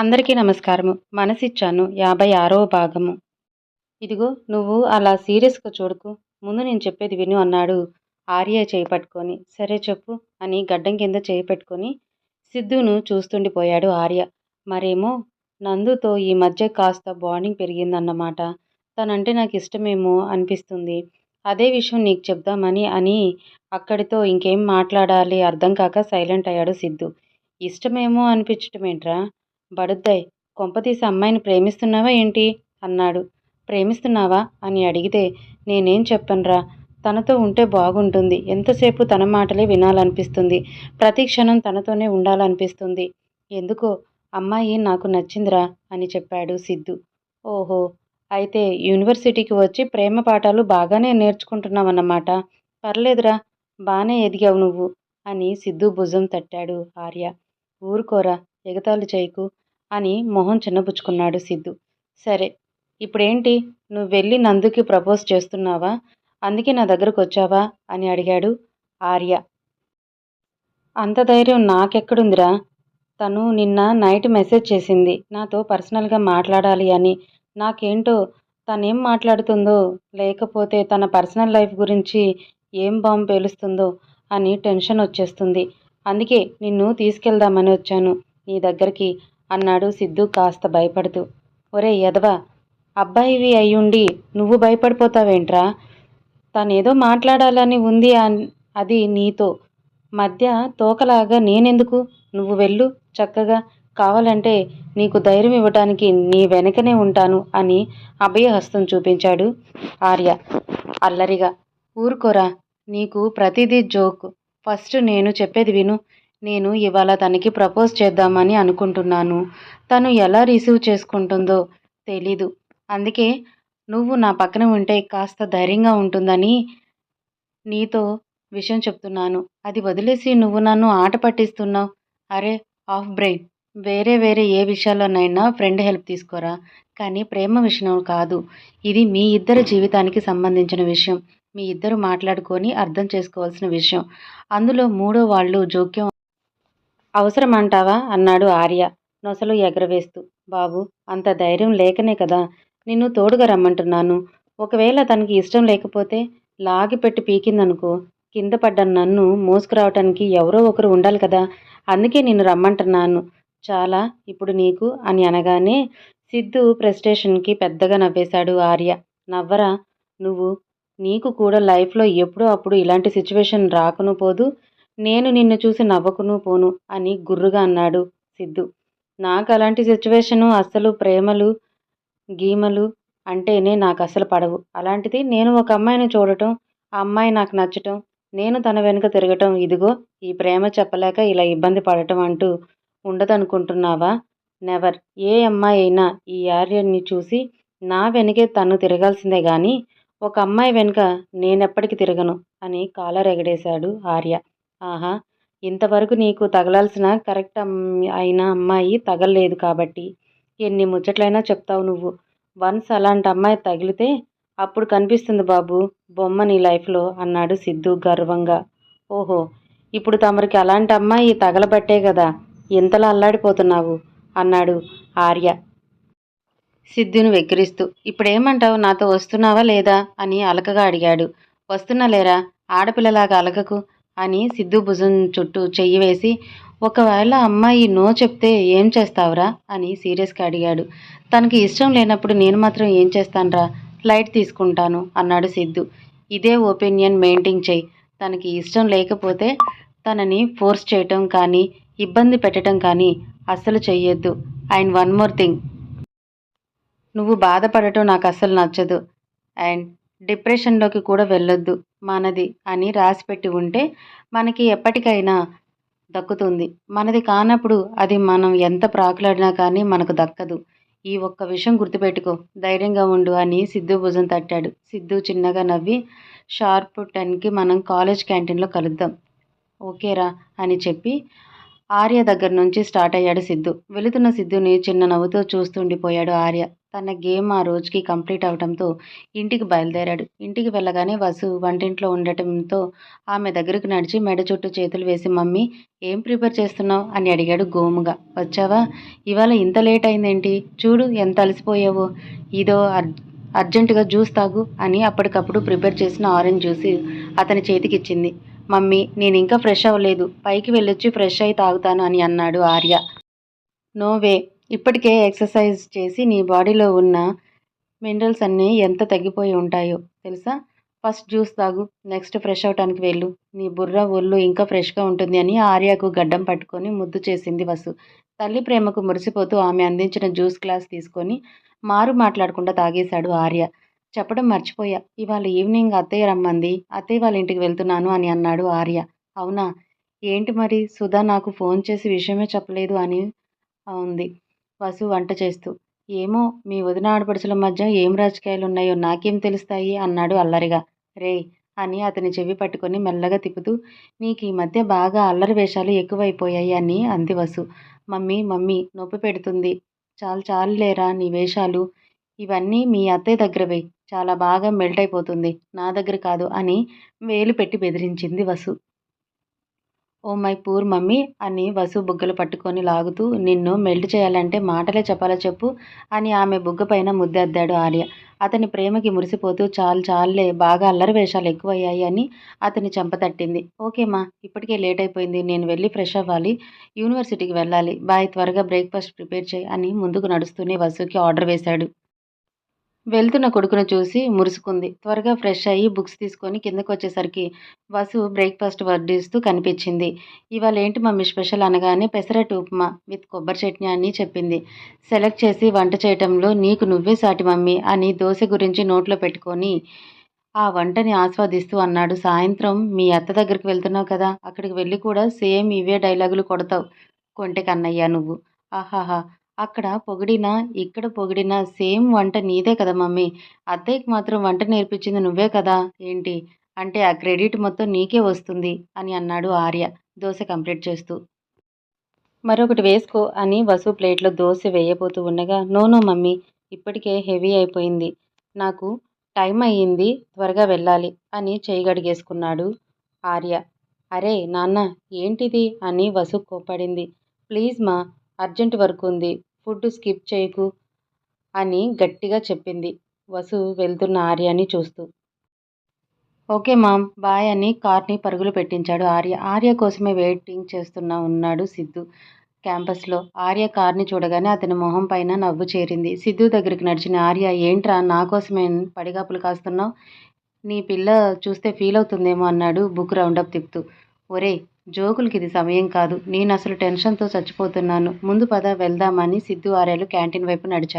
అందరికీ నమస్కారము. మనసిచ్చాను యాభై ఆరవ భాగము. ఇదిగో నువ్వు అలా సీరియస్గా చూడకు. ముందు నేను చెప్పేది విను అన్నాడు ఆర్య చేయి పట్టుకొని. సరే చెప్పు అని గడ్డం కింద చేయి పెట్టుకొని సిద్ధును చూస్తుండిపోయాడు ఆర్య. మరేమో నందుతో ఈ మధ్య కాస్త బాండింగ్ పెరిగిందన్నమాట. తనంటే నాకు ఇష్టమేమో అనిపిస్తుంది. అదే విషయం నీకు చెప్దామని అని అక్కడితో ఇంకేం మాట్లాడాలి అర్థం కాక సైలెంట్ అయ్యాడు సిద్ధు. ఇష్టమేమో అనిపించటమేంట్రా? బడుద్దాయ్. కొంపతీసి అమ్మాయిని ప్రేమిస్తున్నావా ఏంటి? అన్నాడు. ప్రేమిస్తున్నావా? అని అడిగితే నేనేం చెప్పనురా? తనతో ఉంటే బాగుంటుంది. ఎంతసేపు తన మాటలే వినాలనిపిస్తుంది. ప్రతి క్షణం తనతోనే ఉండాలనిపిస్తుంది. ఎందుకో? అమ్మాయి నాకు నచ్చిందిరా అని చెప్పాడు సిద్ధు. ఓహో! అయితే యూనివర్సిటీకి వచ్చి ప్రేమ పాఠాలు బాగానే నేర్చుకుంటున్నావన్నమాట. పర్లేదురా బాగానే ఎదిగావు నువ్వు అని సిద్ధు భుజం తట్టాడు ఆర్య. ఊరుకోరా ఎగతాళి చేయకు అని మొహం చిన్నపుచ్చుకున్నాడు సిద్ధు. సరే ఇప్పుడేంటి? నువ్వు వెళ్ళి నందుకి ప్రపోజ్ చేస్తున్నావా? అందుకే నా దగ్గరకు వచ్చావా అని అడిగాడు ఆర్య. అంత ధైర్యం నాకెక్కడుందిరా? తను నిన్న నైట్ మెసేజ్ చేసింది. నాతో పర్సనల్గా మాట్లాడాలి అని. నాకేంటో తనేం మాట్లాడుతుందో లేకపోతే తన పర్సనల్ లైఫ్ గురించి ఏం బాంబు పేలుస్తుందో అని టెన్షన్ వచ్చేస్తుంది. అందుకే నిన్ను తీసుకెళ్దామని వచ్చాను. నీ దగ్గరికి అన్నాడు సిద్ధు కాస్త భయపడుతూ. ఒరే యదవా అబ్బాయివి అయ్యుండి నువ్వు భయపడిపోతావేంట్రా? తనేదో మాట్లాడాలని ఉంది అది నీతో. మధ్య తోకలాగా నేనెందుకు? నువ్వు వెళ్ళు చక్కగా. కావాలంటే నీకు ధైర్యం ఇవ్వటానికి నీ వెనకనే ఉంటాను అని అభయహస్తం చూపించాడు ఆర్య. అల్లరిగా ఊరుకోరా నీకు ప్రతిదీ జోక్. ఫస్ట్ నేను చెప్పేది విను. నేను ఇవాళ తనకి ప్రపోజ్ చేద్దామని అనుకుంటున్నాను. తను ఎలా రిసీవ్ చేసుకుంటుందో తెలీదు. అందుకే నువ్వు నా పక్కన ఉంటే కాస్త ధైర్యంగా ఉంటుందని నీతో విషయం చెప్తున్నాను. అది వదిలేసి నువ్వు నన్ను ఆట పట్టిస్తున్నావు. అరే ఆఫ్ బ్రెయిన్. వేరే వేరే ఏ విషయాల్లోనైనా ఫ్రెండ్ హెల్ప్ తీసుకోరా? కానీ ప్రేమ విషయం కాదు. ఇది మీ ఇద్దరి జీవితానికి సంబంధించిన విషయం. మీ ఇద్దరు మాట్లాడుకొని అర్థం చేసుకోవాల్సిన విషయం. అందులో మూడో వాళ్ళు జోక్యం అవసరమంటావా? అన్నాడు ఆర్య నొసలు ఎగరవేస్తూ. బాబు అంత ధైర్యం లేకనే కదా నిన్ను తోడుగా రమ్మంటున్నాను. ఒకవేళ తనకి ఇష్టం లేకపోతే లాగిపెట్టి పీకిందనుకో కింద పడ్డ నన్ను మోసుకురావటానికి ఎవరో ఒకరు ఉండాలి కదా అందుకే నిన్ను రమ్మంటున్నాను. చాలా ఇప్పుడు నీకు అని అనగానే సిద్ధు ప్రెస్టేషన్కి పెద్దగా నవ్వేశాడు ఆర్య. నవ్వరా? నువ్వు నీకు కూడా లైఫ్లో ఎప్పుడో అప్పుడు ఇలాంటి సిచ్యువేషన్ రాకును పోదు నేను నిన్ను చూసి నవ్వకును పోను అని గుర్రుగా అన్నాడు సిద్ధు. నాకు అలాంటి సిచ్యువేషను అస్సలు ప్రేమలు గీమలు అంటేనే నాకు అసలు పడవు. అలాంటిది నేను ఒక అమ్మాయిని చూడటం ఆ అమ్మాయి నాకు నచ్చటం నేను తన వెనుక తిరగటం ఇదిగో ఈ ప్రేమ చెప్పలేక ఇలా ఇబ్బంది పడటం అంటూ ఉండదనుకుంటున్నావా? నెవర్. ఏ అమ్మాయి అయినా ఈ ఆర్యన్ని చూసి నా వెనుకే తను తిరగాల్సిందే కానీ ఒక అమ్మాయి వెనుక నేనెప్పటికి తిరగను అని కాలర్ ఎగడేశాడు ఆర్య. ఆహా ఇంతవరకు నీకు తగలాల్సిన కరెక్ట్ అయిన అమ్మాయి తగలలేదు కాబట్టి. ఎన్ని ముచ్చట్లైనా చెప్తావు నువ్వు. వన్స్ అలాంటి అమ్మాయి తగిలితే అప్పుడు కనిపిస్తుంది బాబు బొమ్మ నీ లైఫ్లో అన్నాడు సిద్ధు గర్వంగా. ఓహో ఇప్పుడు తమరికి అలాంటి అమ్మాయి తగలబట్టే కదా ఇంతలా అల్లాడిపోతున్నావు అన్నాడు ఆర్య. సిద్ధును వెక్కిరిస్తూ ఇప్పుడేమంటావు నాతో వస్తున్నావా లేదా అని అలకగా అడిగాడు. వస్తున్నా లేరా? ఆడపిల్లలాగా అలకకు అని సిద్ధు భుజం చుట్టూ చెయ్యి వేసి ఒకవేళ అమ్మాయి నో చెప్తే ఏం చేస్తావురా? అని సీరియస్గా అడిగాడు. తనకి ఇష్టం లేనప్పుడు నేను మాత్రం ఏం చేస్తానురా? ఫ్లైట్ తీసుకుంటాను అన్నాడు సిద్ధు. ఇదే ఒపీనియన్ మెయింటైన్ చేయి తనకి ఇష్టం లేకపోతే తనని ఫోర్స్ చేయటం కానీ ఇబ్బంది పెట్టడం కానీ అస్సలు చెయ్యొద్దు. And one more thing. నువ్వు బాధపడటం నాకు అస్సలు నచ్చదు. అండ్ డిప్రెషన్లోకి కూడా వెళ్ళొద్దు. మనది అని రాసిపెట్టి ఉంటే మనకి ఎప్పటికైనా దక్కుతుంది. మనది కానప్పుడు అది మనం ఎంత ప్రాకులాడినా కానీ మనకు దక్కదు. ఈ ఒక్క విషయం గుర్తుపెట్టుకో. ధైర్యంగా ఉండు అని సిద్ధు భుజం తట్టాడు. సిద్ధు చిన్నగా నవ్వి షార్ప్ టెన్కి మనం కాలేజ్ క్యాంటీన్లో కలుద్దాం. ఓకేరా అని చెప్పి ఆర్య దగ్గర నుంచి స్టార్ట్ అయ్యాడు సిద్ధు. వెళుతున్న సిద్ధుని చిన్న నవ్వుతో చూస్తుండిపోయాడు ఆర్య. తన గేమ్ ఆ రోజుకి కంప్లీట్ అవడంతో ఇంటికి బయలుదేరాడు. ఇంటికి వెళ్ళగానే వసు వంటింట్లో ఉండటంతో ఆమె దగ్గరకు నడిచి మెడ చుట్టూ చేతులు వేసి మమ్మీ ఏం ప్రిపేర్ చేస్తున్నావు? అని అడిగాడు గోముగా. వచ్చావా? ఇవాళ ఇంత లేట్ అయిందేంటి? చూడు ఎంత అలసిపోయావో. ఇదో అర్ అర్జెంటుగా జ్యూస్ తాగు అని అప్పటికప్పుడు ప్రిపేర్ చేసిన ఆరెంజ్ జ్యూస్ అతని చేతికిచ్చింది. మమ్మీ నేను ఇంకా ఫ్రెష్ అవ్వలేదు. పైకి వెళ్ళొచ్చి ఫ్రెష్ అయి తాగుతాను అని అన్నాడు ఆర్య. నో వే ఇప్పటికే ఎక్సర్సైజ్ చేసి నీ బాడీలో ఉన్న మినరల్స్ అన్నీ ఎంత తగ్గిపోయి ఉంటాయో తెలుసా? ఫస్ట్ జ్యూస్ తాగు నెక్స్ట్ ఫ్రెష్ అవటానికి వెళ్ళు. నీ బుర్ర ఒళ్ళు ఇంకా ఫ్రెష్గా ఉంటుంది అని ఆర్యకు గడ్డం పట్టుకొని ముద్దు చేసింది వసు. తల్లి ప్రేమకు మురిసిపోతూ ఆమె అందించిన జ్యూస్ గ్లాస్ తీసుకొని మారు మాట్లాడకుండా తాగేశాడు ఆర్య. చెప్పడం మర్చిపోయా. ఇవాళ ఈవినింగ్ అత్తయ్య రమ్మంది. అత్తయ్య వాళ్ళ ఇంటికి వెళ్తున్నాను అని అన్నాడు ఆర్య. అవునా? ఏంటి మరి? సుధా నాకు ఫోన్ చేసి విషయమే చెప్పలేదు అని ఉంది. వసు వంట చేస్తూ ఏమో మీ వదిన ఆడపడుచుల మధ్య ఏం రాజకీయాలు ఉన్నాయో నాకేం తెలుస్తాయి? అన్నాడు అల్లరిగా. రే అని అతని చెవి పట్టుకొని మెల్లగా తిప్పుతూ నీకు ఈ మధ్య బాగా అల్లరి వేషాలు ఎక్కువైపోయాయి అని అంది వసు. మమ్మీ మమ్మీ నొప్పి పెడుతుంది. చాలు చాలు లేరా నీ వేషాలు? ఇవన్నీ మీ అత్తయ్య దగ్గరవే చాలా బాగా మెల్ట్ అయిపోతుంది. నా దగ్గర కాదు అని వేలు పెట్టి బెదిరించింది Vasu. Oh my poor mummy అని వసు బుగ్గలు పట్టుకొని లాగుతూ నిన్ను మెల్ట్ చేయాలంటే మాటలే చెప్పాలో చెప్పు అని ఆమె బుగ్గ పైన ముద్దెద్దాడు ఆర్య అతని ప్రేమకి మురిసిపోతూ చాలు చాలులే బాగా అల్లరి వేషాలు ఎక్కువయ్యాయి అని అతని చెంపతట్టింది ఓకేమా ఇప్పటికే లేట్ అయిపోయింది నేను వెళ్ళి ఫ్రెష్ అవ్వాలి యూనివర్సిటీకి వెళ్ళాలి బాయ్ త్వరగా బ్రేక్ఫాస్ట్ ప్రిపేర్ చేయి అని ముందుకు నడుస్తూనే వసుకి ఆర్డర్ వేశాడు. వెళ్తున్న కొడుకును చూసి మురుసుకుంది. త్వరగా ఫ్రెష్ అయ్యి బుక్స్ తీసుకొని కిందకు వచ్చేసరికి వసు బ్రేక్ఫాస్ట్ వడ్డిస్తూ కనిపించింది. ఇవాళ ఏంటి మమ్మీ స్పెషల్? అనగానే పెసరట్టు ఉప్మా విత్ కొబ్బరి చట్నీ అని చెప్పింది. సెలెక్ట్ చేసి వంట చేయటంలో నీకు నువ్వే సాటి మమ్మీ అని దోశ గురించి నోట్లో పెట్టుకొని ఆ వంటని ఆస్వాదిస్తూ అన్నాడు. సాయంత్రం మీ అత్త దగ్గరికి వెళ్తున్నావు కదా అక్కడికి వెళ్ళి కూడా సేమ్ ఇవే డైలాగులు కొడతావు కొంటె కన్నయ్య నువ్వు. ఆహాహా అక్కడ పొగిడినా ఇక్కడ పొగిడినా సేమ్ వంట నీదే కదా మమ్మీ. అత్తయ్యకి మాత్రం వంట నేర్పించింది నువ్వే కదా. ఏంటి? అంటే ఆ క్రెడిట్ మొత్తం నీకే వస్తుంది అని అన్నాడు ఆర్య దోశ కంప్లీట్ చేస్తూ. మరొకటి వేసుకో అని వసు ప్లేట్లో దోశ వేయబోతూ ఉండగా నో నో మమ్మీ ఇప్పటికే హెవీ అయిపోయింది. నాకు టైం అయ్యింది త్వరగా వెళ్ళాలి అని చేయగడిగేసుకున్నాడు ఆర్య. అరే నాన్న ఏంటిది? అని వసు కోపడింది ప్లీజ్ మా అర్జెంట్ వర్క్ ఉంది ఫుడ్ స్కిప్ చేయకు అని గట్టిగా చెప్పింది వసు వెళ్తున్న ఆర్యని చూస్తూ. ఓకే మామ్ బాయ్ అని కార్ని పరుగులు పెట్టించాడు ఆర్య. ఆర్య కోసమే వెయిటింగ్ చేస్తున్నా ఉన్నాడు సిద్ధు క్యాంపస్లో. ఆర్య కార్ని చూడగానే అతని మొహం పైన నవ్వు చేరింది. సిద్ధు దగ్గరికి నడిచిన ఆర్య ఏంట్రా నా కోసమే పడిగాపులు కాస్తున్నావు? నీ పిల్ల చూస్తే ఫీల్ అవుతుందేమో అన్నాడు బుక్ రౌండప్ తిప్పుతూ. ఒరే జోకులకి ఇది సమయం కాదు. నేను అసలు టెన్షన్తో చచ్చిపోతున్నాను. ముందు పద వెళ్దామని సిద్ధు ఆర్యలు క్యాంటీన్ వైపు నడిచారు